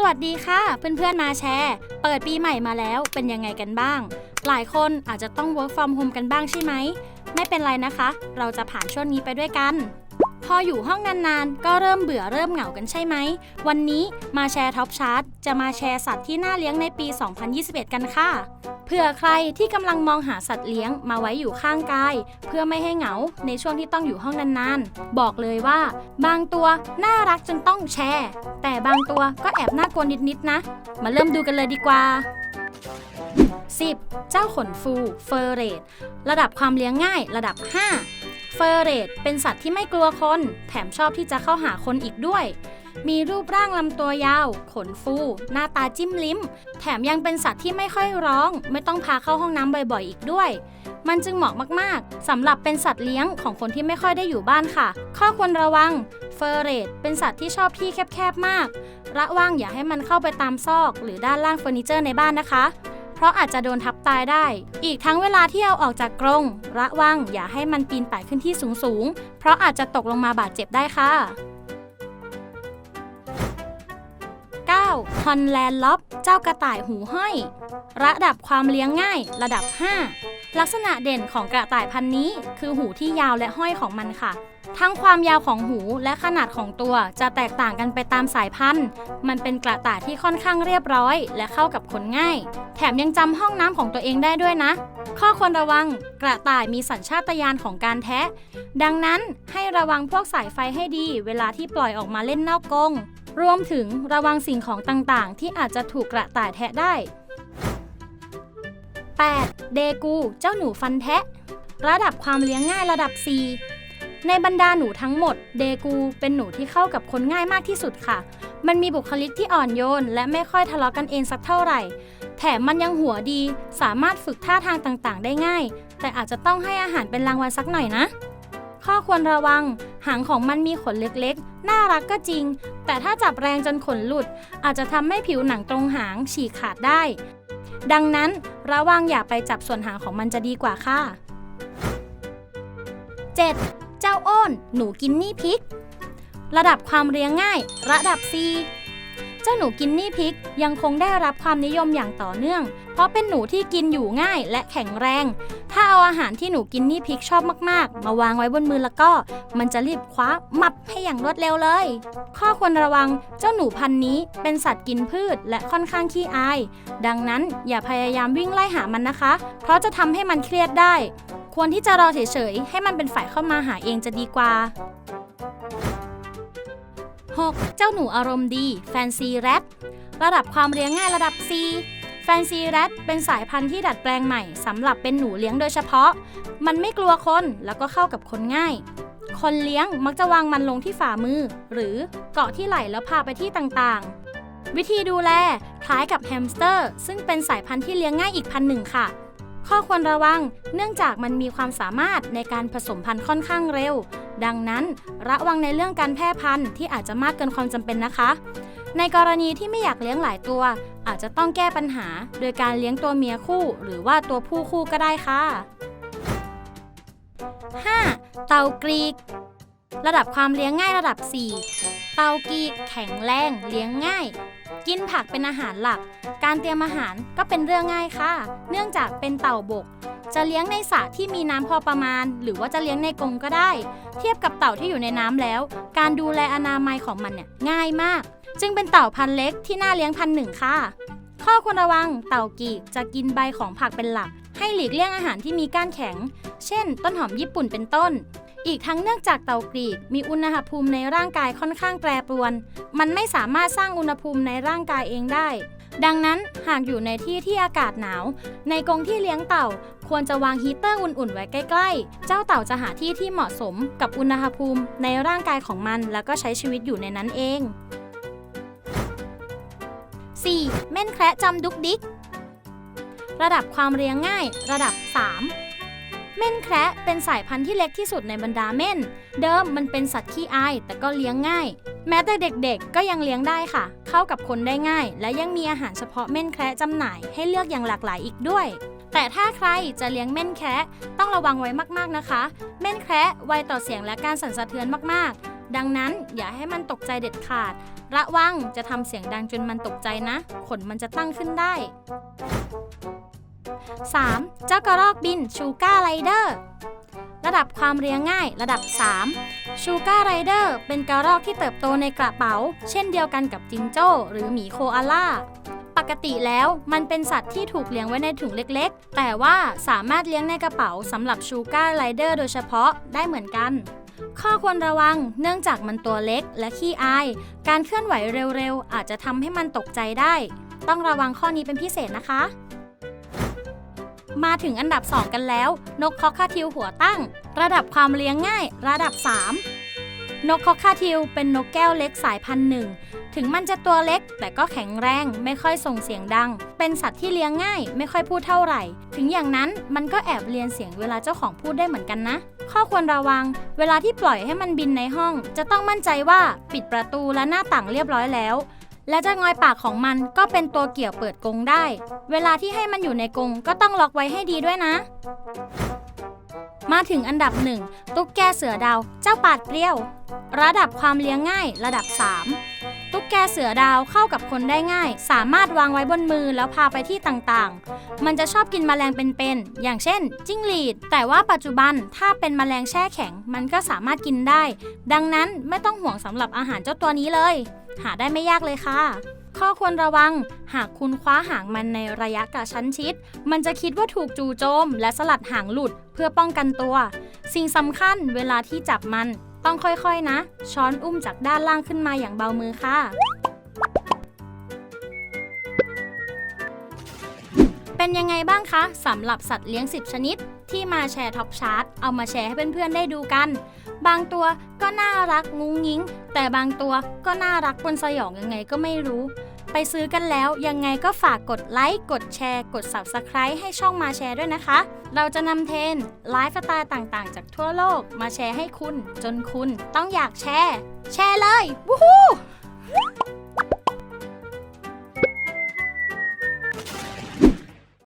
สวัสดีค่ะ เพื่อนๆมาแชร์ เปิดปีใหม่มาแล้วเป็นยังไงกันบ้าง หลายคนอาจจะต้อง work from home กันบ้างใช่ไหม ไม่เป็นไรนะคะ เราจะผ่านช่วงนี้ไปด้วยกัน พออยู่ห้องนานๆ ก็เริ่มเบื่อเริ่มเหงากันใช่ไหม วันนี้มาแชร์ท็อปชาร์ตจะมาแชร์สัตว์ที่น่าเลี้ยงในปี 2021 กันค่ะ เผื่อใครที่กำลังมองหาสัตว์เลี้ยงมาไว้อยู่ข้างกาย เพื่อไม่ให้เหงาในช่วงที่ต้องอยู่ห้องนานๆ บอกเลยว่า บางตัวน่ารักจนต้องแชร์ แต่บางตัวก็แอบน่ากลัวนิดๆนะ มาเริ่มดูกันเลยดีกว่า 10. เจ้าขนฟูเฟอร์เรตระดับความเลี้ยงง่ายระดับ 5 เฟอร์เรตเป็นสัตว์ที่ไม่กลัวคน แถมชอบที่จะเข้าหาคนอีกด้วย มีรูปร่างลำตัวยาว ขนฟู หน้าตาจิ้มลิ้ม แถมยังเป็นสัตว์ที่ไม่ค่อยร้อง ไม่ต้องพาเข้าห้องน้ำบ่อยๆ อีกด้วย มันจึงเหมาะมากๆสำหรับเป็นสัตว์เลี้ยงของคนที่ไม่ค่อยได้อยู่บ้านค่ะ ข้อควรระวังเฟอร์เรตเป็นสัตว์ที่ชอบที่แคบๆมาก ระวังอย่าให้มันเข้าไปตามซอก หรือด้านล่างเฟอร์นิเจอร์ในบ้านนะคะ เพราะอาจจะโดนทับตายได้ อีกทั้งเวลาที่เอาออกจากกรงระวังอย่าให้มันปีนป่ายขึ้นที่สูงๆ เพราะอาจจะตกลงมาบาดเจ็บได้ค่ะ ฮอนแลนด์ล็อบ เจ้ากระต่ายหูห้อย ระดับความเลี้ยงง่าย ระดับ 5 ลักษณะเด่นของกระต่ายพันธุ์นี้ คือหูที่ยาวและห้อยของมันค่ะ ทั้งความยาวของหูและขนาดของตัวจะแตกต่างกันไปตามสายพันธุ์ มันเป็นกระต่ายที่ค่อนข้างเรียบร้อย และเข้ากับคนง่าย แถมยังจำห้องน้ำของตัวเองได้ด้วยนะ ข้อควรระวัง กระต่ายมีสัญชาตญาณของการแทะ ดังนั้นให้ระวังพวกสายไฟให้ดี เวลาที่ปล่อยออกมาเล่นนอกกรง รวมถึงระวังสิ่งของต่างๆ ที่อาจจะถูกกระต่ายแทะได้ 8. เดกู เจ้าหนูฟันแทะ ระดับความเลี้ยงง่ายระดับ 4 ในบรรดาหนูทั้งหมด เดกูเป็นหนูที่เข้ากับคนง่ายมากที่สุดค่ะ มันมีบุคลิกที่อ่อนโยน และไม่ค่อยทะเลาะกันเองสักเท่าไหร่ แถมมันยังหัวดี สามารถฝึกท่าทางต่างๆ ได้ง่าย แต่อาจจะต้องให้อาหารเป็นรางวัลสักหน่อยนะ ข้อควรระวัง หางของมันมีขนเล็กๆ น่ารักก็จริง แต่ถ้าจับแรงจนขนหลุด อาจจะทำให้ผิวหนังตรงหางฉีกขาดได้ ดังนั้นระวังอย่าไปจับส่วนหางของมันจะดีกว่าค่ะ 7. เจ้าโอ้นหนูกินนี่พิก ระดับความเลี้ยงง่าย ระดับ C จ้าหนูกินนี่พิกยังคงได้รับความนิยมอย่างต่อเนื่อง เพราะเป็นหนูที่กินอยู่ง่ายและแข็งแรง ถ้าเอาอาหารที่หนูกินนี่พิกชอบมากๆ มาวางไว้บนมือแล้วก็ มันจะรีบคว้ามับให้อย่างรวดเร็วเลย ข้อควรระวังเจ้าหนูพันธุ์นี้เป็นสัตว์กินพืชและค่อนข้างขี้อาย ดังนั้นอย่าพยายามวิ่งไล่หามันนะคะ เพราะจะทำให้มันเครียดได้ ควรที่จะรอเฉยๆให้มันเป็นฝ่ายเข้ามาหาเองจะดีกว่า 6. เจ้าหนูอารมณ์ดีแฟนซีแรดระดับความเลี้ยงง่ายระดับ C แฟนซีแรดเป็นสายพันธุ์ที่ดัดแปลงใหม่สำหรับเป็นหนูเลี้ยงโดยเฉพาะ มันไม่กลัวคนแล้วก็เข้ากับคนง่าย คนเลี้ยงมักจะวางมันลงที่ฝ่ามือ หรือเกาะที่ไหล่แล้วพาไปที่ต่างๆ วิธีดูแลคล้ายกับแฮมสเตอร์ ซึ่งเป็นสายพันธุ์ที่เลี้ยงง่ายอีกพันหนึ่งค่ะ ข้อควรระวัง เนื่องจากมันมีความสามารถในการผสมพันธุ์ค่อนข้างเร็ว ดังนั้นระวังในเรื่องการแพร่พันธุ์ที่อาจจะมากเกินความจำเป็นนะคะ ในกรณีที่ไม่อยากเลี้ยงหลายตัว อาจจะต้องแก้ปัญหา โดยการเลี้ยงตัวเมียคู่ หรือว่าตัวผู้คู่ก็ได้ค่ะ 5. เต่ากรีก ระดับความเลี้ยงง่ายระดับ 4 เต่ากรีกแข็งแรงเลี้ยงง่าย กินผักเป็นอาหารหลัก การเตรียมอาหารก็เป็นเรื่องง่ายค่ะ เนื่องจากเป็นเต่าบก จะเลี้ยงในสระที่มีน้ำพอประมาณ หรือว่าจะเลี้ยงในกรงก็ได้ เทียบกับเต่าที่อยู่ในน้ำแล้ว การดูแลอนามัยของมันเนี่ยง่ายมาก จึงเป็นเต่าพันเล็กที่น่าเลี้ยงพันหนึ่งค่ะ ข้อควรระวังเต่ากีกจะกินใบของผักเป็นหลัก ให้หลีกเลี่ยงอาหารที่มีก้านแข็ง เช่น ต้นหอมญี่ปุ่นเป็นต้นอีกทั้งเนื่องจากเต่ากรีกมีอุณหภูมิในร่างกายค่อนข้างแปรปรวน มันไม่สามารถสร้างอุณหภูมิในร่างกายเองได้ ดังนั้นหากอยู่ในที่ที่อากาศหนาว ในกรงที่เลี้ยงเต่า ควรจะวางฮีเตอร์อุ่นๆ ไว้ใกล้ๆ เจ้าเต่าจะหาที่ที่เหมาะสมกับอุณหภูมิในร่างกายของมันแล้วก็ใช้ชีวิตอยู่ในนั้นเอง 4. เม่นแคระจำดุกดิก ระดับความเรียงง่าย ระดับ 3 เม่นแคระเป็นสายพันธุ์ที่เล็กที่สุดในบรรดาเม่น เดิมมันเป็นสัตว์ขี้อายแต่ก็เลี้ยงง่าย แม้แต่เด็กๆ ก็ยังเลี้ยงได้ค่ะ เข้ากับคนได้ง่าย และยังมีอาหารเฉพาะเม่นแคระจำหน่ายให้เลือกอย่างหลากหลายอีกด้วย แต่ถ้าใครจะเลี้ยงเม่นแคระต้องระวังไว้มากๆนะคะ เม่นแคระไวต่อเสียงและการสั่นสะเทือนมากๆ ดังนั้นอย่าให้มันตกใจเด็ดขาด ระวังจะทำเสียงดังจนมันตกใจนะ ขนมันจะตั้งขึ้นได้ 3. เจ้ากระรอกบินชูการ์ไรเดอร์ระดับความเรียงง่ายระดับ 3 ชูการ์ไรเดอร์เป็นกระรอกที่เติบโตในกระเป๋า เช่นเดียวกันกับจิงโจ้ หรือหมีโคอาล่า ปกติแล้วมันเป็นสัตว์ที่ถูกเลี้ยงไว้ในถุงเล็กๆ แต่ว่าสามารถเลี้ยงในกระเป๋าสำหรับชูการ์ไรเดอร์โดยเฉพาะได้เหมือนกัน ข้อควรระวังเนื่องจากมันตัวเล็กและขี้อาย การเคลื่อนไหวเร็วๆ อาจจะทำให้มันตกใจได้ ต้องระวังข้อนี้เป็นพิเศษนะคะ มาถึงอันดับ 2 กันแล้ว นกคอกคาทิวหัวตั้ง ระดับความเลี้ยงง่าย ระดับ 3 นกคอกคาทิวเป็นนกแก้วเล็กสายพันธุ์หนึ่งถึงมันจะตัวเล็ก แต่ก็แข็งแรงไม่ค่อยส่งเสียงดัง เป็นสัตว์ที่เลี้ยงง่าย ไม่ค่อยพูดเท่าไหร่ ถึงอย่างนั้นมันก็แอบเรียนเสียงเวลาเจ้าของพูดได้เหมือนกันนะ ข้อควรระวัง เวลาที่ปล่อยให้มันบินในห้อง จะต้องมั่นใจว่าปิดประตูและหน้าต่างเรียบร้อยแล้ว และจะงอยปากของมันก็เป็นตัวเกี่ยวเปิดกรงได้ เวลาที่ให้มันอยู่ในกรงก็ต้องล็อกไว้ให้ดีด้วยนะ มาถึงอันดับหนึ่งตุ๊กแกเสือดาว เจ้าปาดเปรี้ยว ระดับความเลี้ยงง่าย ระดับ 3 ตุ๊กแกเสือดาวเข้ากับคนได้ง่าย สามารถวางไว้บนมือแล้วพาไปที่ต่างๆ มันจะชอบกินแมลงเป็นๆ อย่างเช่น จิ้งหรีด แต่ว่าปัจจุบันถ้าเป็นแมลงแช่แข็ง มันก็สามารถกินได้ ดังนั้นไม่ต้องห่วงสำหรับอาหารเจ้าตัวนี้เลย หาได้ไม่ยากเลยค่ะ ข้อควรระวัง หากคุณคว้าหางมันในระยะกระชั้นชิด มันจะคิดว่าถูกจู่โจม และสลัดหางหลุดเพื่อป้องกันตัว สิ่งสำคัญเวลาที่จับมัน ต้องค่อยๆนะ ช้อนอุ้มจากด้านล่างขึ้นมาอย่างเบามือค่ะ เป็นยังไงบ้างคะสำหรับสัตว์เลี้ยง 10 ชนิด ที่มาแชร์ท็อปชาร์ตเอามาแชร์ให้เพื่อนๆได้ดูกัน บางตัวก็น่ารักงุ้งงิ้ง แต่บางตัวก็น่ารักบนสยองยังไงก็ไม่รู้ ไปซื้อกันแล้ว ยังไงก็ฝากกดไลค์ กดแชร์ กด Subscribe ให้ช่องมาแชร์ด้วยนะคะ เราจะนำเทรนไลฟ์สไตล์ต่างๆ จากทั่วโลกมาแชร์ให้คุณ จนคุณต้องอยากแชร์ แชร์เลย วู้ฮู้